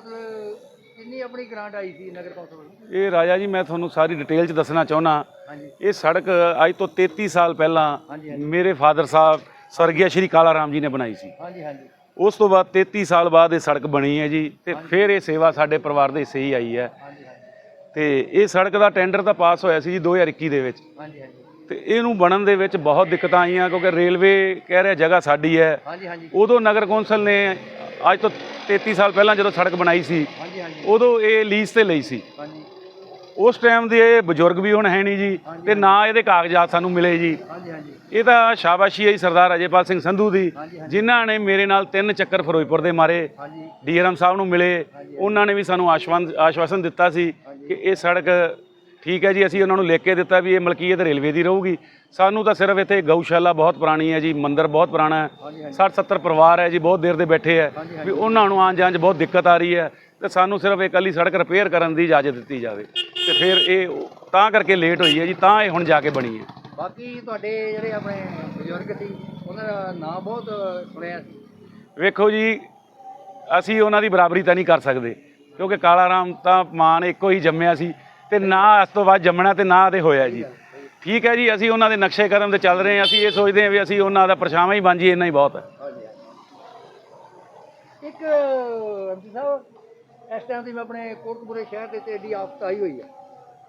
ਮਤਲਬ ਕਿੰਨੀ ਆਪਣੀ ਗ੍ਰਾਂਟ ਆਈ ਸੀ ਨਗਰ ਕੌਂਸਲ ਵੱਲੋਂ? ਇਹ ਰਾਜਾ ਜੀ ਮੈਂ ਤੁਹਾਨੂੰ ਸਾਰੀ ਡਿਟੇਲ ਚ ਦੱਸਣਾ ਚਾਹੁੰਦਾ ਹਾਂਜੀ। ਇਹ ਸੜਕ ਅੱਜ ਤੋਂ 33 ਸਾਲ ਪਹਿਲਾਂ ਮੇਰੇ ਫਾਦਰ ਸਾਹਿਬ ਸਵਰਗੀਆ ਸ਼੍ਰੀ ਕਾਲਾ ਰਾਮ ਜੀ ਨੇ ਬਣਾਈ ਸੀ। ਹਾਂਜੀ ਹਾਂਜੀ। ਉਸ ਤੋਂ ਬਾਅਦ 33 ਸਾਲ ਬਾਅਦ ਇਹ ਸੜਕ ਬਣੀ ਹੈ ਜੀ ਤੇ ਫਿਰ ਇਹ ਸੇਵਾ ਸਾਡੇ ਪਰਿਵਾਰ ਦੇ ਹਿੱਸੇ ਹੀ ਆਈ ਹੈ। ਤੇ ਇਹ ਸੜਕ ਦਾ ਟੈਂਡਰ ਤਾਂ ਪਾਸ ਹੋਇਆ ਸੀ ਜੀ 2021 ਦੇ ਵਿੱਚ। ਹਾਂਜੀ ਹਾਂਜੀ। ਤੇ ਇਹਨੂੰ ਬਣਨ ਦੇ ਵਿੱਚ ਬਹੁਤ ਦਿੱਕਤਾਂ ਆਈਆਂ ਕਿਉਂਕਿ ਰੇਲਵੇ ਕਹਿ ਰਿਹਾ ਜਗ੍ਹਾ ਸਾਡੀ ਹੈ। ਹਾਂਜੀ ਹਾਂਜੀ। ਉਦੋਂ ਨਗਰ ਕੌਂਸਲ ਨੇ ਅੱਜ ਤੋਂ 33 ਸਾਲ ਪਹਿਲਾਂ ਜਦੋਂ ਸੜਕ ਬਣਾਈ ਸੀ ਹਾਂਜੀ ਹਾਂਜੀ। ਉਦੋਂ ਇਹ ਲੀਜ਼ ਤੇ ਲਈ ਸੀ। ਹਾਂਜੀ। ਉਸ ਟਾਈਮ ਦੇ ਇਹ ਬਜ਼ੁਰਗ ਵੀ ਹੁਣ ਹੈ ਨਹੀਂ ਜੀ ਤੇ ਨਾ ਇਹਦੇ ਕਾਗਜ਼ਾਤ ਸਾਨੂੰ ਮਿਲੇ ਜੀ। ਹਾਂਜੀ ਹਾਂਜੀ। ਇਹ ਤਾਂ ਸ਼ਾਬਾਸ਼ੀ ਹੈ ਜੀ ਸਰਦਾਰ ਅਜੇਪਾਲ ਸਿੰਘ ਸੰਧੂ ਦੀ। ਜਿਨ੍ਹਾਂ ਨੇ ਮੇਰੇ ਨਾਲ ਤਿੰਨ ਚੱਕਰ ਫਿਰੋਜ਼ਪੁਰ ਦੇ ਮਾਰੇ ਹਾਂਜੀ। ਡੀਆਰਐਮ ਸਾਹਿਬ ਨੂੰ ਮਿਲੇ ਉਹਨਾਂ ਨੇ ਵੀ ਸਾਨੂੰ ਆਸ਼ਵਾਨ ਆਸ਼ਵਾਸਨ ਦਿੱਤਾ ਸੀ ਕਿ ਇਹ ਸੜਕ ਠੀਕ ਹੈ ਜੀ ਅਸੀਂ ਉਹਨਾਂ ਨੂੰ ਲਿਖ ਕੇ ਦਿੱਤਾ ਵੀ ਇਹ ਮਲਕੀਅਤ ਰੇਲਵੇ ਦੀ ਰਹੂਗੀ। ਸਾਨੂੰ ਤਾਂ ਸਿਰਫ ਇੱਥੇ ਗਊਸ਼ਾਲਾ ਬਹੁਤ ਪੁਰਾਣੀ ਹੈ ਜੀ ਮੰਦਿਰ ਬਹੁਤ ਪੁਰਾਣਾ ਹੈ। 60 70 ਪਰਿਵਾਰ ਹੈ ਜੀ ਬਹੁਤ ਦੇਰ ਦੇ ਬੈਠੇ ਹੈ। ਵੀ ਉਹਨਾਂ ਨੂੰ ਆਉਣ ਜਾਣ 'ਚ ਬਹੁਤ ਦਿੱਕਤ ਆ ਰਹੀ ਹੈ। ਤੇ ਸਾਨੂੰ ਸਿਰਫ ਇਕੱਲੀ ਸੜਕ ਰਿਪੇਅਰ ਕਰਨ ਦੀ ਇਜਾਜ਼ਤ ਦਿੱਤੀ ਜਾਵੇ। ਤੇ ਫਿਰ ਇਹ ਤਾਂ ਕਰਕੇ ਲੇਟ ਹੋਈ ਹੈ ਜੀ ਤਾਂ ਇਹ ਹੁਣ ਜਾ ਕੇ ਬਣੀ ਹੈ। ਬਾਕੀ ਤੁਹਾਡੇ ਜਿਹੜੇ ਆਪਣੇ ਬਜ਼ੁਰਗ ਸੀ ਉਹਨਾਂ ਦਾ ਨਾਂ ਬਹੁਤ ਸੁਣਿਆ ਸੀ। ਵੇਖੋ ਜੀ ਅਸੀਂ ਉਹਨਾਂ ਦੀ ਬਰਾਬਰੀ ਤਾਂ ਨਹੀਂ ਕਰ ਸਕਦੇ। ਕਿਉਂਕਿ ਕਾਲਾ ਰਾਮ ਤਾਂ ਮਾਂ ਨੇ ਇੱਕੋ ਹੀ ਜੰਮਿਆ ਸੀ। ਤੇ ਨਾ ਇਸ ਤੋਂ ਬਾਅਦ ਜੰਮਣਾ ਤੇ ਨਾ ਤੇ ਹੋਇਆ ਜੀ। ਠੀਕ ਹੈ ਜੀ ਅਸੀਂ ਉਹਨਾਂ ਦੇ ਨਕਸ਼ੇ ਕਦਮ ਤੇ ਚੱਲ ਰਹੇ ਹਾਂ। ਅਸੀਂ ਇਹ ਸੋਚਦੇ ਹਾਂ ਵੀ ਅਸੀਂ ਉਹਨਾਂ ਦਾ ਪਰਛਾਵਾਂ ਹੀ ਬਣ ਜਾਈਏ ਇੰਨਾ ਹੀ ਬਹੁਤ ਹੈ। ਹਾਂਜੀ ਇੱਕ ਐਮਪੀ ਸਾਹਿਬ ਇਸ ਟਾਈਮ ਤੇ ਮੈਂ ਆਪਣੇ ਕੋਟਕਪੂਰੇ ਸ਼ਹਿਰ ਦੇ ਤੇ ਏਡੀ ਆਫਤ ਆਈ ਹੋਈ ਹੈ।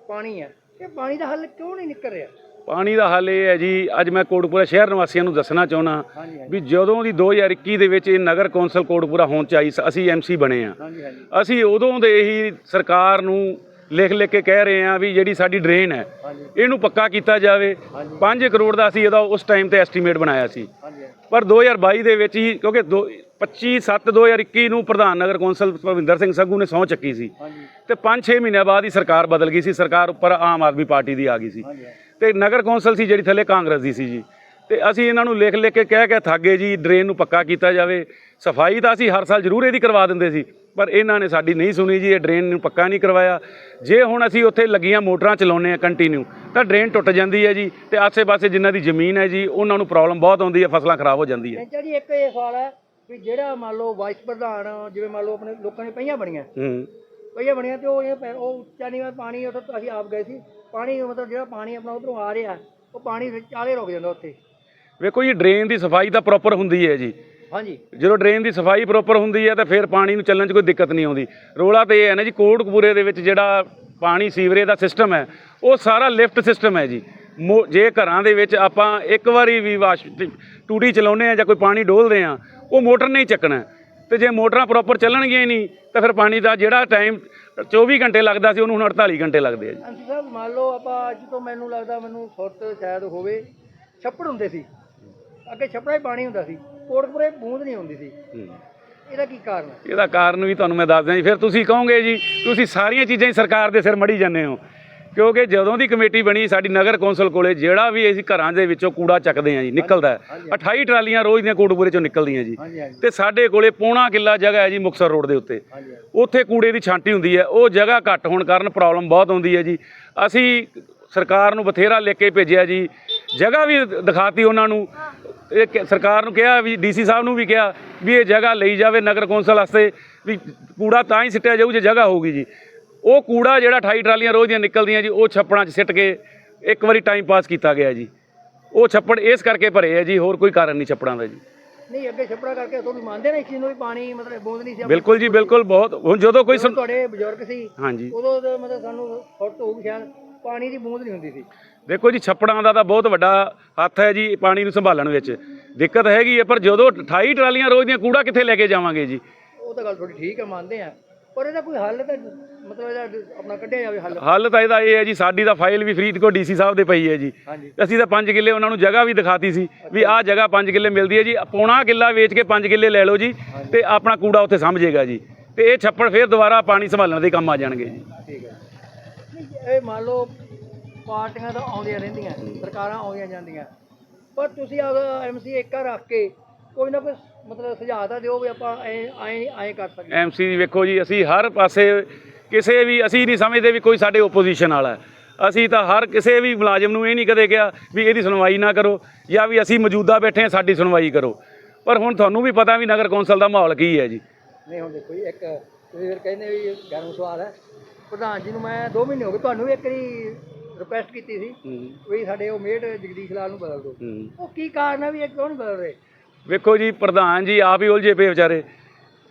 ਪਾਣੀ ਹੈ। ਇਹ ਪਾਣੀ ਦਾ ਹੱਲ ਕਿਉਂ ਨਹੀਂ ਨਿਕਲ ਰਿਹਾ? ਪਾਣੀ ਦਾ ਹੱਲ ਇਹ ਹੈ ਜੀ ਅੱਜ ਮੈਂ ਕੋਟਪੂਰਾ ਸ਼ਹਿਰ ਨਿਵਾਸੀਆਂ ਨੂੰ ਦੱਸਣਾ ਚਾਹੁੰਦਾ ਵੀ ਜਦੋਂ ਦੀ 2021 ਦੇ ਵਿੱਚ ਇਹ ਨਗਰ ਕੌਂਸਲ ਕੋਟਪੂਰਾ ਹੋਂਦ ਚ ਆਈ ਅਸੀਂ ਐਮਸੀ ਬਣੇ ਆ ਅਸੀਂ ਉਦੋਂ ਦੇ ਹੀ ਸਰਕਾਰ ਨੂੰ ਲਿਖ ਲਿਖ ਕੇ ਕਹਿ ਰਹੇ ਹਾਂ ਵੀ ਜਿਹੜੀ ਸਾਡੀ ਡਰੇਨ ਹੈ ਇਹਨੂੰ ਪੱਕਾ ਕੀਤਾ ਜਾਵੇ। 5 ਕਰੋੜ ਦਾ ਅਸੀਂ ਇਹਦਾ ਉਸ ਟਾਈਮ ਤੇ ਐਸਟੀਮੇਟ ਬਣਾਇਆ ਸੀ। ਪਰ 2022 ਦੇ ਵਿੱਚ ਹੀ ਕਿਉਂਕਿ ਦੋ- 25 7 2021 ਨੂੰ ਪ੍ਰਧਾਨ ਨਗਰ ਕੌਂਸਲ ਭਵਿੰਦਰ ਸਿੰਘ ਸੰਘੂ ਨੇ ਸਹੁੰ ਚੱਕੀ ਸੀ। ਤੇ 5-6 ਮਹੀਨਿਆਂ ਬਾਅਦ ਹੀ ਸਰਕਾਰ ਬਦਲ ਗਈ ਸੀ। ਸਰਕਾਰ ਉੱਪਰ ਆਮ ਆਦਮੀ ਪਾਰਟੀ ਦੀ ਆ ਗਈ ਸੀ। ਤੇ ਨਗਰ ਕੌਂਸਲ ਸੀ ਜਿਹੜੀ ਥੱਲੇ ਕਾਂਗਰਸ ਦੀ ਸੀ ਜੀ। ਤੇ ਅਸੀਂ ਇਹਨਾਂ ਨੂੰ ਲਿਖ ਲਿਖ ਕੇ ਕਹਿ ਕੇ ਥੱਗੇ ਜੀ ਡਰੇਨ ਨੂੰ ਪੱਕਾ ਕੀਤਾ ਜਾਵੇ। ਸਫ਼ਾਈ ਤਾਂ ਅਸੀਂ ਹਰ ਸਾਲ ਜ਼ਰੂਰ ਇਹਦੀ ਕਰਵਾ ਦਿੰਦੇ ਸੀ। ਪਰ ਇਹਨਾਂ ਨੇ ਸਾਡੀ ਨਹੀਂ ਸੁਣੀ ਜੀ ਇਹ ਡਰੇਨ ਨੂੰ ਪੱਕਾ ਨਹੀਂ ਕਰਵਾਇਆ। ਜੇ ਹੁਣ ਅਸੀਂ ਉੱਥੇ ਲੱਗੀਆਂ ਮੋਟਰਾਂ ਚਲਾਉਂਦੇ ਆ ਕੰਟੀਨਿਊ ਤਾਂ ਡਰੇਨ ਟੁੱਟ ਜਾਂਦੀ ਹੈ ਜੀ ਤੇ ਆਸੇ-ਪਾਸੇ ਜਿਨ੍ਹਾਂ ਦੀ ਜ਼ਮੀਨ ਹੈ ਜੀ ਉਹਨਾਂ ਨੂੰ ਪ੍ਰੋਬਲਮ ਬਹੁਤ ਆਉਂਦੀ ਹੈ ਫਸਲਾਂ ਖਰਾਬ ਹੋ ਜਾਂਦੀ ਹੈ। ਜੀ ਇੱਕ ਇਹ ਸਵਾਲ ਹੈ ਵੀ ਜਿਹੜਾ ਮੰਨ ਲਓ ਵਾਈਸ ਪ੍ਰਧਾਨ ਜਿਵੇਂ ਮੰਨ ਲਓ ਆਪਣੇ ਲੋਕਾਂ ਨੇ ਪਈਆਂ ਬਣੀਆਂ। ਹੂੰ। ਪਈਆਂ ਬਣੀਆਂ ਤੇ ਉਹ ਇਹ ਉਹ ਉੱਚਾ ਨੀਵਾਂ ਪਾਣੀ ਉੱਥੇ ਅਸੀਂ ਆਪ ਗਏ ਸੀ। ਪਾਣੀ ਮਤਲਬ ਜਿਹੜਾ ਪਾਣੀ ਆਪਣਾ ਉਧਰੋਂ ਆ ਰਿਹਾ ਉਹ ਪਾਣੀ ਚਾਲੇ ਰੁਕ ਜਾਂਦਾ ਉੱਥੇ। ਵੇਖੋ ਜੀ ਡਰੇਨ ਦੀ ਸਫ਼ਾਈ ਤਾਂ ਪ੍ਰੋਪਰ ਹੁੰਦੀ ਹੈ ਜੀ। ਹਾਂਜੀ। ਜਦੋਂ ਡਰੇਨ ਦੀ ਸਫ਼ਾਈ ਪ੍ਰੋਪਰ ਹੁੰਦੀ ਹੈ ਤਾਂ ਫਿਰ ਪਾਣੀ ਨੂੰ ਚੱਲਣ 'ਚ ਕੋਈ ਦਿੱਕਤ ਨਹੀਂ ਆਉਂਦੀ। ਰੋਲਾ ਤੇ ਇਹ ਹੈ ਨਾ ਜੀ ਕੋਟਕਪੂਰੇ ਦੇ ਵਿੱਚ ਜਿਹੜਾ ਪਾਣੀ ਸੀਵਰੇਜ ਦਾ ਸਿਸਟਮ ਹੈ ਉਹ ਸਾਰਾ ਲਿਫਟ ਸਿਸਟਮ ਹੈ ਜੀ। ਜੇ ਘਰਾਂ ਦੇ ਵਿੱਚ ਆਪਾਂ ਇੱਕ ਵਾਰੀ ਵੀ ਵਾਸ਼ ਟੂਟੀ ਚਲਾਉਂਦੇ ਆ ਜਾਂ ਕੋਈ ਪਾਣੀ ਡੋਲਦੇ ਆ ਉਹ ਮੋਟਰ ਨਹੀਂ ਚੱਕਣਾ ਤੇ ਜੇ ਮੋਟਰਾਂ ਪ੍ਰੋਪਰ ਚੱਲਣਗੀਆਂ ਹੀ ਨਹੀਂ ਤਾਂ ਫਿਰ ਪਾਣੀ ਦਾ ਜਿਹੜਾ ਟਾਈਮ 24 ਘੰਟੇ ਲੱਗਦਾ ਸੀ ਉਹਨੂੰ ਹੁਣ 48 ਘੰਟੇ ਲੱਗਦੇ ਆ ਜੀ। ਅੰਸੀ ਸਾਹਿਬ ਮੰਨ ਲਓ ਆਪਾਂ ਅੱਜ ਤੋਂ ਮੈਨੂੰ ਲੱਗਦਾ ਮੈਨੂੰ ਸੁੱਤ ਸ਼ਾਇਦ ਹੋਵੇ ਛੱਪੜ ਹੁੰਦੇ ਸੀ। ਅੱਗੇ ਛੱਪੜਾ ਹੀ ਪਾਣੀ ਹੁੰਦਾ ਸੀ। ਕੋਟਕਪੁਰੇ ਬੂੰਦ ਨਹੀਂ ਹੁੰਦੀ ਸੀ। ਇਹਦਾ ਕੀ ਕਾਰਨ ਹੈ? ਇਹਦਾ ਕਾਰਨ ਵੀ ਤੁਹਾਨੂੰ ਮੈਂ ਦੱਸ ਦਿਆਂ ਜੀ। ਫਿਰ ਤੁਸੀਂ ਕਹੋਗੇ ਜੀ ਤੁਸੀਂ ਸਾਰੀਆਂ ਚੀਜ਼ਾਂ ਹੀ ਸਰਕਾਰ ਦੇ ਸਿਰ ਮੜੀ ਜਾਂਦੇ ਹੋ। ਕਿਉਂਕਿ ਜਦੋਂ ਦੀ ਕਮੇਟੀ ਬਣੀ ਸਾਡੀ ਨਗਰ ਕੌਂਸਲ ਕੋਲੇ ਜਿਹੜਾ ਵੀ ਅਸੀਂ ਘਰਾਂ ਦੇ ਵਿੱਚੋਂ ਕੂੜਾ ਚੱਕਦੇ ਆ ਜੀ ਨਿਕਲਦਾ ਹੈ। 28 ਟਰਾਲੀਆਂ ਰੋਜ਼ ਦੀਆਂ ਕੋਟਪੂਰੇ ਚੋਂ ਨਿਕਲਦੀਆਂ ਜੀ। ਤੇ ਸਾਡੇ ਕੋਲੇ ਪੌਣਾ ਕਿੱਲਾ ਜਗ੍ਹਾ ਹੈ ਜੀ ਮੁਕਸਰ ਰੋਡ ਦੇ ਉੱਤੇ। ਉੱਥੇ ਕੂੜੇ ਦੀ ਛਾਂਟੀ ਹੁੰਦੀ ਹੈ। ਉਹ ਜਗ੍ਹਾ ਘੱਟ ਹੋਣ ਕਾਰਨ ਪ੍ਰੋਬਲਮ ਬਹੁਤ ਆਉਂਦੀ ਹੈ ਜੀ। ਅਸੀਂ ਸਰਕਾਰ ਨੂੰ ਬਥੇਰਾ ਲਿਖ ਕੇ ਭੇਜਿਆ ਜੀ। ਜਗ੍ਹਾ ਵੀ ਦਿਖਾਤੀ ਉਹਨਾਂ ਨੂੰ। ਇਹ ਕਿ- ਸਰਕਾਰ ਨੂੰ ਕਿਹਾ ਵੀ ਡੀਸੀ ਸਾਹਿਬ ਨੂੰ ਵੀ ਕਿਹਾ ਵੀ ਇਹ ਜਗ੍ਹਾ ਲਈ ਜਾਵੇ ਨਗਰ ਕੌਂਸਲ ਵਾਸਤੇ ਵੀ ਕੂੜਾ ਤਾਂ ਹੀ ਸਿੱਟਿਆ ਜਾਊ ਜੇ ਜਗ੍ਹਾ ਹੋਊਗੀ ਜੀ। ਉਹ ਕੂੜਾ ਜਿਹੜਾ 28 ਟਰਾਲੀਆਂ ਰੋਜ਼ ਦੀਆਂ ਨਿਕਲਦੀਆਂ ਜੀ ਉਹ ਛੱਪੜਾਂ 'ਚ ਸਿੱਟ ਕੇ ਇੱਕ ਵਾਰੀ ਟਾਈਮ ਪਾਸ ਕੀਤਾ ਗਿਆ ਜੀ। ਉਹ ਛੱਪੜ ਇਸ ਕਰਕੇ ਭਰੇ ਆ ਜੀ ਹੋਰ ਕੋਈ ਕਾਰਨ ਨਹੀਂ ਛੱਪੜਾਂ ਦਾ ਜੀ। ਨਹੀਂ ਅੱਗੇ ਛੱਪੜਾ ਕਰਕੇ ਤੁਹਾਨੂੰ ਮੰਨਦੇ ਨੇ ਇਸ ਚੀਜ਼ ਨੂੰ ਵੀ ਪਾਣੀ ਮਤਲਬ ਬੂੰਦ ਨਹੀਂ ਸੀ ਬਿਲਕੁਲ ਜੀ ਬਿਲਕੁਲ ਬਹੁਤ। ਹੁਣ ਜਦੋਂ ਕੋਈ ਸੁਣ- ਤੁਹਾਡੇ ਬਜ਼ੁਰਗ ਸੀ ਹਾਂਜੀ। ਉਦੋਂ ਤਾਂ ਮਤਲਬ ਸਾਨੂੰ ਫੁੱਟ ਹੋਊਗੀ ਸ਼ਾਇਦ ਪਾਣੀ ਦੀ ਬੂੰਦ ਨਹੀਂ ਹੁੰਦੀ ਸੀ। ਦੇਖੋ ਜੀ ਛੱਪੜਾਂ ਦਾ ਤਾਂ ਬਹੁਤ ਵੱਡਾ ਹੱਥ ਹੈ ਜੀ ਪਾਣੀ ਨੂੰ ਸੰਭਾਲਣ ਵਿੱਚ। ਦਿੱਕਤ ਹੈਗੀ ਹੈ ਪਰ ਜਦੋਂ 28 ਟਰਾਲੀਆਂ ਰੋਜ਼ ਦੀਆਂ ਕੂੜਾ ਕਿੱਥੇ ਲੈ ਕੇ ਜਾਵਾਂਗੇ ਜੀ? ਉਹ ਤਾਂ ਗੱਲ ਤੁਹਾਡੀ ਠੀਕ ਹੈ ਮੰਨਦੇ ਆ ਪਰ ਇਹਦਾ ਕੋਈ ਹੱਲ ਤਾਂ ਮਤਲਬ ਇਹਦਾ ਆਪਣਾ ਕੱਢਿਆ ਜਾਵੇ ਹੱਲ। ਹੱਲ ਤਾਂ ਇਹਦਾ ਇਹ ਹੈ ਜੀ ਸਾਡੀ ਤਾਂ ਫਾਈਲ ਵੀ ਫਰੀਦਕੋਟ ਡੀਸੀ ਸਾਹਿਬ ਦੇ ਪਈ ਹੈ ਜੀ। ਅਸੀਂ ਤਾਂ 5 ਕਿੱਲੇ ਉਹਨਾਂ ਨੂੰ ਜਗ੍ਹਾ ਵੀ ਦਿਖਾਤੀ ਸੀ ਵੀ ਆਹ ਜਗ੍ਹਾ 5 ਕਿੱਲੇ ਮਿਲਦੀ ਹੈ ਜੀ। ਪੌਣਾ ਕਿੱਲਾ ਵੇਚ ਕੇ 5 ਕਿੱਲੇ ਲੈ ਲਓ ਜੀ ਤੇ ਆਪਣਾ ਕੂੜਾ ਉੱਥੇ ਸਮਝੇਗਾ ਜੀ। ਤੇ ਇਹ ਛੱਪੜ ਫਿਰ ਦੁਬਾਰਾ ਪਾਣੀ ਸੰਭਾਲਣ ਦੇ ਕੰਮ ਆ ਜਾਣਗੇ ਜੀ। ਠੀਕ ਹੈ। ਇਹ ਮੰਨ ਲਓ ਪਾਰਟੀਆਂ ਤਾਂ ਆਉਂਦੀਆਂ ਰਹਿੰਦੀਆਂ ਸਰਕਾਰਾਂ ਆਉਂਦੀਆਂ ਜਾਂਦੀਆਂ। ਪਰ ਤੁਸੀਂ ਆਪਦਾ ਐਮਸੀ ਇੱਕਾ ਰੱਖ ਕੇ ਕੋਈ ਨਾ ਕੋਈ ਮਤਲਬ ਸੁਝਾਅ ਤਾਂ ਦਿਓ ਵੀ ਆਪਾਂ ਐ ਐ ਐ ਕਰ ਸਕਦੇ ਐਮਸੀ ਵੇਖੋ ਜੀ ਅਸੀਂ ਹਰ ਪਾਸੇ ਕਿਸੇ ਵੀ ਅਸੀਂ ਨਹੀਂ ਸਮਝਦੇ ਵੀ ਕੋਈ ਸਾਡੇ ਓਪੋਜੀਸ਼ਨ ਵਾਲਾ। ਅਸੀਂ ਤਾਂ ਹਰ ਕਿਸੇ ਵੀ ਮੁਲਾਜ਼ਮ ਨੂੰ ਇਹ ਨਹੀਂ ਕਦੇ ਕਿਹਾ ਵੀ ਇਹਦੀ ਸੁਣਵਾਈ ਨਾ ਕਰੋ ਜਾਂ ਵੀ ਅਸੀਂ ਮੌਜੂਦਾ ਬੈਠੇ ਹਾਂ ਸਾਡੀ ਸੁਣਵਾਈ ਕਰੋ। ਪਰ ਹੁਣ ਤੁਹਾਨੂੰ ਵੀ ਪਤਾ ਵੀ ਨਗਰ ਕੌਂਸਲ ਦਾ ਮਾਹੌਲ ਕੀ ਹੈ ਜੀ। ਨਹੀਂ ਹੁਣ ਦੇਖੋ ਜੀ ਇੱਕ ਤੁਸੀਂ ਫਿਰ ਕਹਿੰਦੇ ਵੀ ਗਰਮ ਸਵਾਲ ਹੈ। ਪ੍ਰਧਾਨ ਜੀ ਨੂੰ ਮੈਂ 2 ਮਹੀਨੇ ਹੋ ਗਏ ਤੁਹਾਨੂੰ ਵੀ ਇੱਕ ਵਾਰੀ ਰਿਕੁਐਸਟ ਕੀਤੀ ਸੀ ਵੀ ਸਾਡੇ ਉਹ ਮੇਟ ਜਗਦੀਸ਼ ਲਾਲ ਨੂੰ ਬਦਲ ਦਿਓ। ਉਹ ਕੀ ਕਾਰਨ ਹੈ ਵੀ ਇਹ ਕਿਉਂ ਨਹੀਂ ਬਦਲ ਰਹੇ? ਵੇਖੋ ਜੀ ਪ੍ਰਧਾਨ ਜੀ ਆਪ ਹੀ ਉਲਝੇ ਪਏ ਵਿਚਾਰੇ।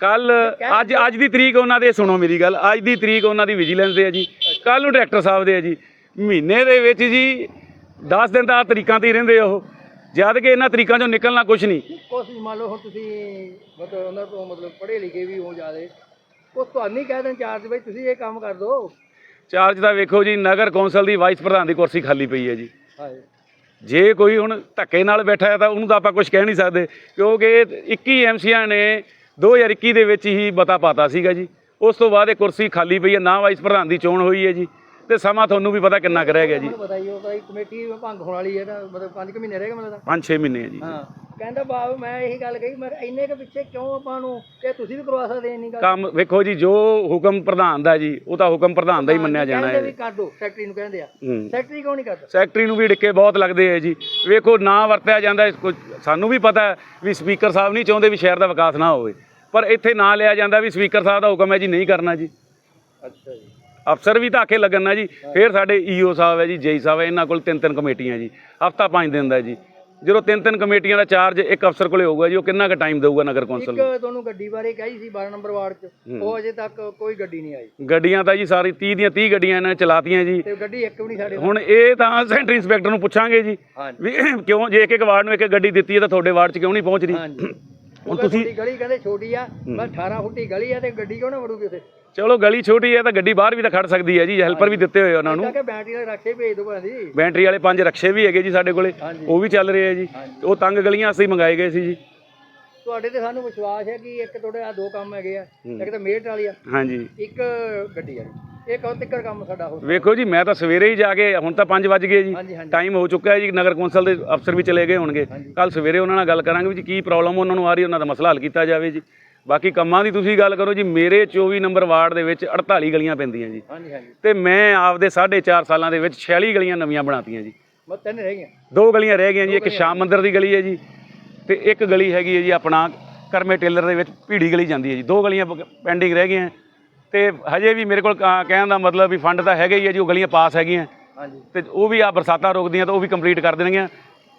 ਕੱਲ ਅੱਜ ਅੱਜ ਦੀ ਤਰੀਕ ਉਹਨਾਂ ਦੇ ਸੁਣੋ ਮੇਰੀ ਗੱਲ ਅੱਜ ਦੀ ਤਰੀਕ ਉਹਨਾਂ ਦੀ ਵਿਜੀਲੈਂਸ ਦੇ ਹੈ ਜੀ। ਕੱਲ ਨੂੰ ਡਾਇਰੈਕਟਰ ਸਾਹਿਬ ਦੇ ਹੈ ਜੀ। ਮਹੀਨੇ ਦੇ ਵਿੱਚ ਜੀ 10 ਦਿਨ ਤਾਂ ਤਰੀਕਾਂ ਤੇ ਰਹਿੰਦੇ ਉਹ। ਜਦ ਕਿ ਇਹਨਾਂ ਤਰੀਕਾਂ ਚੋਂ ਨਿਕਲਣਾ ਕੁਝ ਨਹੀਂ। ਕੋਸ਼ਿਸ਼ ਮੰਨ ਲਓ ਹੁਣ ਤੁਸੀਂ ਮਤਲਬ ਉਹਨਾਂ ਤੋਂ ਮਤਲਬ ਪੜ੍ਹੇ ਲਿਖੇ ਵੀ ਹੋ ਜਾਦੇ ਉਹ ਤੁਹਾਨੂੰ ਕਹਿ ਦੇਣ ਚਾਰਜ ਬਈ ਤੁਸੀਂ ਇਹ ਕੰਮ ਕਰ ਦਿਓ ਚਾਰਜ ਦਾ ਵੇਖੋ ਜੀ ਨਗਰ ਕੌਂਸਲ ਦੀ ਵਾਈਸ ਪ੍ਰਧਾਨ ਦੀ ਕੁਰਸੀ ਖਾਲੀ ਪਈ ਹੈ ਜੀ। ਜੇ ਕੋਈ ਹੁਣ ਧੱਕੇ ਨਾਲ ਬੈਠਾ ਹੈ ਤਾਂ ਉਹਨੂੰ ਤਾਂ ਆਪਾਂ ਕੁਝ ਕਹਿ ਨਹੀਂ ਸਕਦੇ ਕਿਉਂਕਿ ਇਹ 21 ਐਮਸੀਆਂ ਨੇ 2021 ਦੇ ਵਿੱਚ ਹੀ ਬਤਾ ਪਾਤਾ ਸੀਗਾ ਜੀ। ਉਸ ਤੋਂ ਬਾਅਦ ਇਹ ਕੁਰਸੀ ਖਾਲੀ ਪਈ ਹੈ ਨਾ ਵਾਈਸ ਪ੍ਰਧਾਨ ਦੀ ਚੋਣ ਹੋਈ ਹੈ ਜੀ। ਤੇ ਸਮਾਂ ਤੁਹਾਨੂੰ ਵੀ ਪਤਾ ਕਿੰਨਾ ਕੁ ਰਹਿ ਗਿਆ ਜੀ। ਮੈਨੂੰ ਪਤਾ ਹੀ ਉਹ ਤਾਂ ਇੱਕ ਕਮੇਟੀ ਭੰਗ ਹੋਣ ਵਾਲੀ ਹੈ ਤਾਂ ਮਤਲਬ 5 ਮਹੀਨੇ ਰਹਿ ਗਏ ਮਤਲਬ ਤਾਂ। 5-6 ਮਹੀਨੇ ਹੈ ਜੀ। ਹਾਂ। ਕਹਿੰਦਾ ਬਾਬ ਮੈਂ ਇਹੀ ਗੱਲ ਕਹੀ ਮੈਂ ਇੰਨੇ ਕੁ ਪਿੱਛੇ ਕਿਉਂ ਆਪਾਂ ਨੂੰ ਇਹ ਤੁਸੀਂ ਵੀ ਕਰਵਾ ਸਕਦੇ ਇੰਨੀ ਗੱਲ? ਕੰਮ ਵੇਖੋ ਜੀ ਜੋ ਹੁਕਮ ਪ੍ਰਧਾਨ ਦਾ ਜੀ ਉਹ ਤਾਂ ਹੁਕਮ ਪ੍ਰਧਾਨ ਦਾ ਹੀ ਮੰਨਿਆ ਜਾਣਾ ਕਹਿੰਦੇ ਹੈ ਵੀ ਕਰ ਦੋ ਸੈਕਟਰੀ ਨੂੰ ਕਹਿੰਦੇ ਆ। ਹੂੰ। ਸੈਕਟਰੀ ਕਿਉਂ ਨਹੀਂ ਕਰਦਾ ਸੈਕਟਰੀ ਨੂੰ ਵੀ ਡਿੱਕੇ ਬਹੁਤ ਲੱਗਦੇ ਹੈ ਜੀ। ਵੇਖੋ ਨਾ ਵਰਤਿਆ ਜਾਂਦਾ ਇਸ ਕੁਝ- ਸਾਨੂੰ ਵੀ ਪਤਾ ਹੈ ਵੀ ਸਪੀਕਰ ਸਾਹਿਬ ਨਹੀਂ ਚਾਹੁੰਦੇ ਵੀ ਸ਼ਹਿਰ ਦਾ ਵਿਕਾਸ ਨਾ ਹੋਵੇ। ਪਰ ਇੱਥੇ ਨਾ ਲਿਆ ਜਾਂਦਾ ਵੀ ਸਪੀਕਰ ਸਾਹਿਬ ਦਾ ਹੁਕਮ ਹੈ ਜੀ ਨਹੀਂ ਕਰਨਾ ਜੀ। ਅੱਛਾ ਜੀ। ਅਫਸਰ ਵੀ ਤਾਂ ਆਖੇ ਲੱਗਣ ਨਾ ਜੀ। ਫਿਰ ਸਾਡੇ ਈਓ ਸਾਹਿਬ ਹੈ ਜੀ ਜੇਈ ਸਾਹਿਬ ਹੈ ਇਹਨਾਂ ਕੋਲ ਤਿੰਨ ਤਿੰਨ ਕਮੇਟੀਆਂ ਜੀ। ਹਫਤਾ ਪੰਜ ਦਿਨ ਦਾ ਜੀ। ਜਦੋਂ ਤਿੰਨ ਤਿੰਨ ਕਮੇਟੀਆਂ ਦਾ ਚਾਰਜ ਇੱਕ ਅਫਸਰ ਕੋਲੇ ਹੋਊਗਾ ਜੀ ਉਹ ਕਿੰਨਾ ਕੁ ਟਾਈਮ ਦੇਊਗਾ ਨਗਰ ਕੌਂਸਲ ਨੂੰ? ਇੱਕ ਤੁਹਾਨੂੰ ਗੱਡੀ ਬਾਰੇ ਕਹੀ ਸੀ 12 ਨੰਬਰ ਵਾਰਡ 'ਚ। ਉਹ ਅਜੇ ਤੱਕ ਕੋਈ ਗੱਡੀ ਨਹੀਂ ਆਈ। ਗੱਡੀਆਂ ਤਾਂ ਜੀ ਸਾਰੀ 30 ਦੀਆਂ 30 ਗੱਡੀਆਂ ਇਹਨਾਂ ਨੇ ਚਲਾਤੀਆਂ ਜੀ। ਤੇ ਗੱਡੀ ਇੱਕ ਵੀ ਨਹੀਂ ਸਾਡੇ ਹੁਣ ਇਹ ਤਾਂ ਸੈਂਟਰ ਇੰਸਪੈਕਟਰ ਨੂੰ ਪੁੱਛਾਂਗੇ ਜੀ। ਵੀ ਕਿਉਂ ਜੇ ਇੱਕ ਇੱਕ ਵਾਰਡ ਨੂੰ ਇੱਕ ਇੱਕ ਗੱਡੀ ਦਿੱਤੀ ਹੈ ਤਾਂ ਤੁਹਾਡੇ ਵਾਰਡ 'ਚ ਕਿਉਂ ਨਹੀਂ ਪਹੁੰਚ ਰਹੀ ਹਾਂਜੀ। ਹੁਣ ਤੁਸੀਂ ਗਲੀ ਕਹਿੰਦੇ ਛੋਟੀ ਆ ਮੈਂ 18 ਫੁੱਟੀ ਗਲੀ ਆ ਤੇ ਗੱਡੀ ਕਿਉਂ ਨਾ ਵੜੂਗੀ ਉੱਥੇ? ਚਲੋ ਗਲੀ ਛੋਟੀ ਹੈ ਤਾਂ ਗੱਡੀ ਬਾਹਰ ਵੀ ਤਾਂ ਖੜ ਸਕਦੀ ਹੈ ਜੀ ਹੈਲਪਰ ਵੀ ਦਿੱਤੇ ਹੋਏ ਉਹਨਾਂ ਨੂੰ। ਕਿ ਬੈਟਰੀ ਵਾਲੇ ਰੱਖੇ ਭੇਜ ਦੋ ਭਾਜੀ। ਬੈਟਰੀ ਵਾਲੇ ਪੰਜ ਰਕਸ਼ੇ ਵੀ ਹੈਗੇ ਜੀ ਸਾਡੇ ਕੋਲੇ। ਉਹ ਵੀ ਚੱਲ ਰਹੇ ਆ ਜੀ। ਉਹ ਤੰਗ ਗਲੀਆਂ ਅਸੀਂ ਮੰਗਾਏ ਗਏ ਸੀ ਜੀ। ਤੁਹਾਡੇ ਤੇ ਸਾਨੂੰ ਵਿਸ਼ਵਾਸ ਹੈ ਕਿ ਇੱਕ ਤੁਹਾਡੇ ਆ ਦੋ ਕੰਮ ਹੈਗੇ ਆ ਇੱਕ ਤਾਂ ਮੇਟ ਵਾਲੀ ਆ ਹਾਂਜੀ। ਇੱਕ ਗੱਡੀ ਵਾਲੀ ਇਹ ਕਦੋਂ ਤੱਕ ਕੰਮ ਸਾਡਾ ਹੋ ਵੇਖੋ ਜੀ ਮੈਂ ਤਾਂ ਸਵੇਰੇ ਹੀ ਜਾ ਕੇ ਹੁਣ ਤਾਂ 5 ਵਜ ਗਏ ਜੀ। ਟਾਈਮ ਹੋ ਚੁੱਕਾ ਹੈ ਜੀ ਨਗਰ ਕੌਂਸਲ ਦੇ ਅਫਸਰ ਵੀ ਚਲੇ ਗਏ ਹੋਣਗੇ। ਕੱਲ ਸਵੇਰੇ ਉਹਨਾਂ ਨਾਲ ਗੱਲ ਕਰਾਂਗੇ ਵੀ ਜੀ ਕੀ ਪ੍ਰੋਬਲਮ ਉਹਨਾਂ ਨੂੰ ਆ ਰਹੀ ਉਹਨਾਂ ਦਾ ਮਸਲਾ ਹੱਲ ਕੀਤਾ ਜਾਵੇ ਜੀ। ਬਾਕੀ ਕੰਮਾਂ ਦੀ ਤੁਸੀਂ ਗੱਲ ਕਰੋ ਜੀ ਮੇਰੇ 24 ਨੰਬਰ ਵਾਰਡ ਦੇ ਵਿੱਚ 48 ਗਲੀਆਂ ਪੈਂਦੀਆਂ ਜੀ। ਹਾਂਜੀ ਹਾਂਜੀ। ਤੇ ਮੈਂ ਆਪਦੇ 4.5 ਸਾਲਾਂ ਦੇ ਵਿੱਚ 46 ਗਲੀਆਂ ਨਵੀਆਂ ਬਣਾਤੀਆਂ ਜੀ। ਤਿੰਨ ਰਹਿ ਗਏ ਦੋ ਗਲੀਆਂ ਰਹਿ ਗਈਆਂ ਜੀ ਇੱਕ ਸ਼ਾਮ ਮੰਦਿਰ ਦੀ ਗਲੀ ਹੈ ਜੀ ਤੇ ਇੱਕ ਗਲੀ ਹੈਗੀ ਹੈ ਜੀ ਆਪਣਾ ਕਰਮੇ ਟੇਲਰ ਦੇ ਵਿੱਚ ਭੀੜੀ ਗਲੀ ਜਾਂਦੀ ਹੈ ਜੀ। ਦੋ ਗਲੀਆਂ ਪੈਂਡਿੰਗ ਰਹਿ ਗਈਆਂ। ਤੇ ਹਜੇ ਵੀ ਮੇਰੇ ਕੋਲ ਕਹਿਣ ਦਾ ਮਤਲਬ ਵੀ ਫੰਡ ਤਾਂ ਹੈਗੇ ਹੀ ਹੈ ਜੀ ਉਹ ਗਲੀਆਂ ਪਾਸ ਹੈਗੀਆਂ। ਹਾਂਜੀ। ਤੇ ਉਹ ਵੀ ਆ ਬਰਸਾਤਾਂ ਰੋਕਦੀਆਂ ਤਾਂ ਉਹ ਵੀ ਕੰਪਲੀਟ ਕਰ ਦੇਣਗੀਆਂ।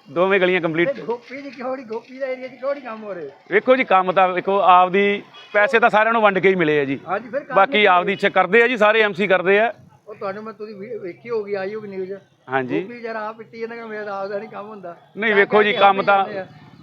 ਦੋਵੇਂ ਗਲੀਆਂ ਕੰਪਲੀਟ ਤੇ ਗੋਪੀ ਦੀ ਕਿਹੜੀ ਗੋਪੀ ਦਾ ਏਰੀਆ 'ਚ ਕਿਹੜੀ ਕੰਮ ਹੋ ਰਹੇ? ਵੇਖੋ ਜੀ ਕੰਮ ਤਾਂ ਵੇਖੋ ਆਪਦੀ ਪੈਸੇ ਤਾਂ ਸਾਰਿਆਂ ਨੂੰ ਵੰਡ ਕੇ ਹੀ ਮਿਲੇ ਆ ਜੀ। ਹਾਂਜੀ ਫਿਰ ਕੰਮ ਬਾਕੀ ਆਪਦੀ ਇੱਛਾ ਕਰਦੇ ਆ ਜੀ ਸਾਰੇ ਐਮਸੀ ਕਰਦੇ ਆ। ਉਹ ਤੁਹਾਨੂੰ ਮੈਂ ਤੁਸੀਂ ਵੇਖੀ ਹੋਗੀ ਆਈ ਹੋਗੀ ਨਿਊਜ਼ ਹਾਂਜੀ। ਗੋਪੀ ਜਰਾ ਆ ਪਿੱਟੀ ਇਹਨਾਂ ਦਾ ਮੇਰਾ ਆਪਦਾ ਨਹੀਂ ਕੰਮ ਹੁੰਦਾ। ਨਹੀਂ ਵੇਖੋ ਜੀ ਕੰਮ ਤਾਂ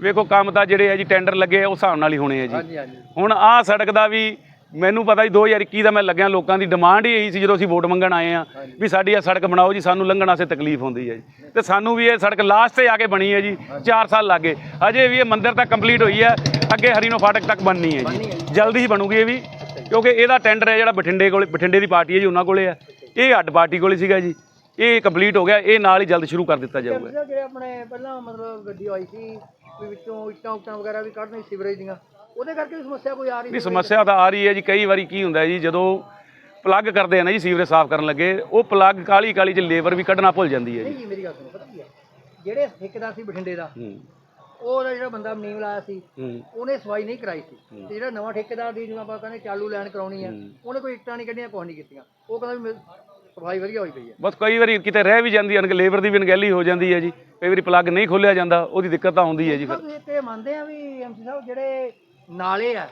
ਵੇਖੋ ਕੰਮ ਤਾਂ ਜਿਹੜੇ ਆ ਜੀ ਟੈਂਡਰ ਲੱਗੇ ਆ ਉਸ ਹਿਸਾਬ ਨਾਲ ਹੀ ਹੋਣੇ ਆ ਜੀ। ਹਾਂਜੀ ਹਾਂਜੀ। ਹੁਣ ਆਹ ਸੜਕ ਦਾ ਵੀ ਮੈਨੂੰ ਪਤਾ ਜੀ 2021 ਦਾ ਮੈਂ ਲੱਗਿਆ ਲੋਕਾਂ ਦੀ ਡਿਮਾਂਡ ਹੀ ਇਹੀ ਸੀ ਜਦੋਂ ਅਸੀਂ ਵੋਟ ਮੰਗਣ ਆਏ ਆ ਵੀ ਸਾਡੀ ਇਹ ਸੜਕ ਬਣਾਓ ਜੀ ਸਾਨੂੰ ਲੰਘਣ ਵਾਸਤੇ ਤਕਲੀਫ ਹੁੰਦੀ ਹੈ ਜੀ। ਤੇ ਸਾਨੂੰ ਵੀ ਇਹ ਸੜਕ ਲਾਸਟ ਤੇ ਆ ਕੇ ਬਣੀ ਹੈ ਜੀ 4 ਸਾਲ ਲੱਗੇ। ਅਜੇ ਵੀ ਇਹ ਮੰਦਿਰ ਤੱਕ ਕੰਪਲੀਟ ਹੋਈ ਹੈ ਅੱਗੇ ਹਰੀਨੋ ਫਾਟਕ ਤੱਕ ਬਣਨੀ ਹੈ ਜੀ। ਜਲਦੀ ਹੀ ਬਣੂਗੀ ਇਹ ਵੀ ਕਿਉਂਕਿ ਇਹਦਾ ਟੈਂਡਰ ਹੈ ਜਿਹੜਾ ਬਠਿੰਡੇ ਕੋਲੇ ਬਠਿੰਡੇ ਦੀ ਪਾਰਟੀ ਹੈ ਜੀ ਉਹਨਾਂ ਕੋਲੇ ਹੈ। ਇਹ ਅੱਡ ਪਾਰਟੀ ਕੋਲੇ ਸੀਗਾ ਜੀ। ਇਹ ਕੰਪਲੀਟ ਹੋ ਗਿਆ ਇਹ ਨਾਲ ਹੀ ਜਲਦ ਸ਼ੁਰੂ ਕਰ ਦਿੱਤਾ ਜਾਊਗਾ। ਜਿਹੜੇ ਆਪਣੇ ਪਹਿਲਾਂ ਮਤਲਬ ਗੱਡੀ ਆਈ ਸੀ ਵਿੱਚੋਂ ਇੱਟਾਂ ਉੱਟਾਂ ਵਗੈਰਾ ਵੀ ਕੱਢਣੀ ਸੀਵਰੇਜ ਦੀਆਂ। ਉਹਦੇ ਕਰਕੇ ਵੀ ਸਮੱਸਿਆ ਕੋਈ ਆ ਰਹੀ ਵੀ ਸਮੱਸਿਆ ਤਾਂ ਆ ਰਹੀ ਹੈ ਜੀ ਕਈ ਵਾਰੀ ਕੀ ਹੁੰਦਾ ਜੀ ਜਦੋਂ ਪਲੱਗ ਕਰਦੇ ਆ ਨਾ ਜੀ ਸੀਵਰੇਜ ਸਾਫ਼ ਕਰਨ ਲੱਗੇ ਉਹ ਪਲੱਗ ਕਾਲੀ ਕਾਲੀ ਚ ਲੇਬਰ ਵੀ ਕੱਢਣਾ ਭੁੱਲ ਜਾਂਦੀ ਹੈ ਜੀ। ਨਹੀਂ ਜੀ ਮੇਰੀ ਗੱਲ ਸੁਣੋ ਪਤਾ ਕੀ ਹੈ? ਜਿਹੜੇ ਠੇਕੇਦਾਰ ਸੀ ਬਠਿੰਡੇ ਦਾ ਹੂੰ। ਉਹਦਾ ਜਿਹੜਾ ਬੰਦਾ ਨੀਮ ਲਾਇਆ ਸੀ ਹੂੰ। ਉਹਨੇ ਸਫ਼ਾਈ ਨਹੀਂ ਕਰਾਈ ਸੀ। ਤੇ ਜਿਹੜਾ ਨਵਾਂ ਠੇਕੇਦਾਰ ਦੀ ਜਿਵੇਂ ਆਪਾਂ ਕਹਿੰਦੇ ਚਾਲੂ ਲੈਣ ਕਰਾਉਣੀ ਆ ਉਹਨੇ ਕੋਈ ਇੱਟਾਂ ਨਹੀਂ ਕੱਢੀਆਂ ਕੁਛ ਨਹੀਂ ਕੀਤੀਆਂ। ਉਹ ਕਹਿੰਦਾ ਵੀ ਮੇਰੀ ਸਫ਼ਾਈ ਵਧੀਆ ਹੋਈ ਪਈ ਹੈ। ਬਸ ਕਈ ਵਾਰੀ ਕਿਤੇ ਰਹਿ ਵੀ ਜਾਂਦੀ ਹੈ ਕਿ ਲੇਬਰ ਦੀ ਵੀ ਅਣਗਹਿਲੀ ਹੋ ਜਾਂਦੀ ਹੈ ਜੀ। ਕਈ ਵਾਰੀ ਪਲੱਗ ਨਹੀਂ ਖੋਲਿਆ ਜਾਂਦਾ ਉਹਦੀ ਦਿੱਕਤ ਤਾਂ ਆਉਂਦੀ ਹੈ ਜੀ ਫਿਰ। ਤੁਸੀਂ ਇੱਕ ਇਹ ਮੰਨਦੇ ਆ ਵੀ ਐਮਸੀ ਸਾਹਿਬ ਜਿਹੜੇ ਨਾਲੇ ਆ।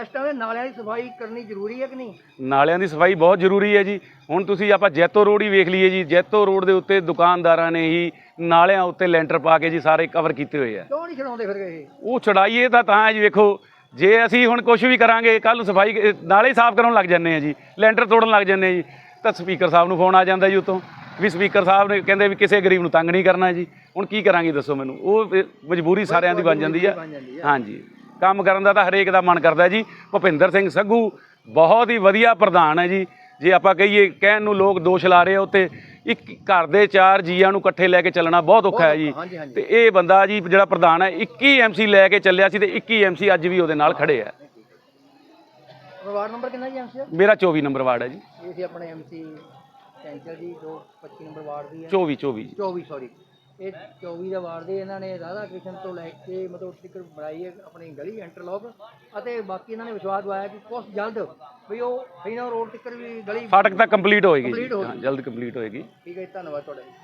ਇਸ ਟਾਈਮ ਨਾਲਿਆਂ ਦੀ ਸਫ਼ਾਈ ਕਰਨੀ ਜ਼ਰੂਰੀ ਹੈ ਕਿ ਨਹੀਂ? ਨਾਲਿਆਂ ਦੀ ਸਫ਼ਾਈ ਬਹੁਤ ਜ਼ਰੂਰੀ ਹੈ ਜੀ। ਹੁਣ ਤੁਸੀਂ ਆਪਾਂ ਜੈਤੋ ਰੋਡ ਹੀ ਵੇਖ ਲਈਏ ਜੀ। ਜੈਤੋ ਰੋਡ ਦੇ ਉੱਤੇ ਦੁਕਾਨਦਾਰਾਂ ਨੇ ਹੀ ਨਾਲਿਆਂ ਉੱਤੇ ਲੈਂਟਰ ਪਾ ਕੇ ਜੀ ਸਾਰੇ ਕਵਰ ਕੀਤੇ ਹੋਏ ਆ। ਕਿਉਂ ਨਹੀਂ ਛਡਾਉਂਦੇ ਫਿਰ ਇਹ? ਉਹ ਛੜਾਈਏ ਤਾਂ ਤਾਂ ਜੀ ਵੇਖੋ। ਜੇ ਅਸੀਂ ਹੁਣ ਕੁਝ ਵੀ ਕਰਾਂਗੇ ਕੱਲ ਨੂੰ ਸਫ਼ਾਈ ਨਾਲੇ ਹੀ ਸਾਫ਼ ਕਰਨ ਲੱਗ ਜੰਨੇ ਆ ਜੀ। ਲੈਂਟਰ ਤੋੜਨ ਲੱਗ ਜੰਨੇ ਆ ਜੀ। ਤਾਂ ਸਪੀਕਰ ਸਾਹਿਬ ਨੂੰ ਫੋਨ ਆ ਜਾਂਦਾ ਜੀ ਉਤੋਂ ਵੀ ਸਪੀਕਰ ਸਾਹਿਬ ਨੇ ਕਹਿੰਦੇ ਵੀ ਕਿਸੇ ਗਰੀਬ ਨੂੰ ਤੰਗ ਨਹੀਂ ਕਰਨਾ ਜੀ। ਹੁਣ ਕੀ ਕਰਾਂਗੇ ਦੱਸੋ ਮੈਨੂੰ? ਉਹ ਮਜਬੂਰੀ ਸਾਰਿਆਂ ਦੀ ਬਣ ਜਾਂਦੀ ਜਾਂਦੀ ਹਾਂਜੀ। ਕੰਮ ਕਰਨ ਦਾ ਤਾਂ ਹਰੇਕ ਦਾ ਮਨ ਕਰਦਾ ਜੀ। ਭੁਪਿੰਦਰ ਸਿੰਘ ਸੱਗੂ ਬਹੁਤ ਹੀ ਵਧੀਆ ਪ੍ਰਧਾਨ ਹੈ ਜੀ। ਜੇ ਆਪਾਂ ਕਹੀਏ ਕਹਿਣ ਨੂੰ ਲੋਕ ਦੋਸ਼ ਲਾ ਰਹੇ ਉੱਤੇ ਇੱਕ ਘਰ ਦੇ ਚਾਰ ਜੀਆਂ ਨੂੰ ਇਕੱਠੇ ਲੈ ਕੇ ਚੱਲਣਾ ਬਹੁਤ ਔਖਾ ਹੈ ਜੀ। ਤੇ ਇਹ ਬੰਦਾ ਜੀ ਜਿਹੜਾ ਪ੍ਰਧਾਨ ਹੈ 21 ਐਮਸੀ ਲੈ ਕੇ ਚੱਲਿਆ ਸੀ ਤੇ 21 ਐਮਸੀ ਅੱਜ ਵੀ ਉਹਦੇ ਨਾਲ ਖੜੇ ਆ। ਵਾਰਡ ਨੰਬਰ ਕਿੰਨਾ ਜੀ ਐਮਸੀ ਮੇਰਾ 24 ਨੰਬਰ ਵਾਰਡ ਹੈ ਜੀ। ਇਹ ਸੀ ਆਪਣੇ ਐਮਸੀ ਕੈਂਚਲ ਜੀ ਜੋ 25 ਨੰਬਰ ਵਾਰਡ ਦੀ ਹੈ। 24 24 ਜੀ। 24 ਸੌਰੀ ਇਹ 24 ਦਾ ਵਾਰਡ ਦੇ ਇਹਨਾਂ ਨੇ ਰਾਧਾ ਕ੍ਰਿਸ਼ਨ ਤੋਂ ਲੈ ਕੇ ਮਤਲਬ ਤੱਕ ਬਣਾਈ ਹੈ ਆਪਣੀ ਗਲੀ ਇੰਟਰਲੌਕ ਅਤੇ ਬਾਕੀ ਇਹਨਾਂ ਨੇ ਵਿਸ਼ਵਾਸ ਦਵਾਇਆ ਕਿ ਕੁਛ ਜਲਦ ਵੀ ਉਹ ਫਰੀਨਾ ਰੋਡ ਤੱਕ ਵੀ ਗਲੀ ਫਾਟਕ ਤੱਕ ਕੰਪਲੀਟ ਹੋਏਗੀ ਹੋ ਜਲਦ ਕੰਪਲੀਟ ਹੋਏਗੀ। ਠੀਕ ਹੈ ਜੀ, ਧੰਨਵਾਦ ਤੁਹਾਡਾ ਜੀ।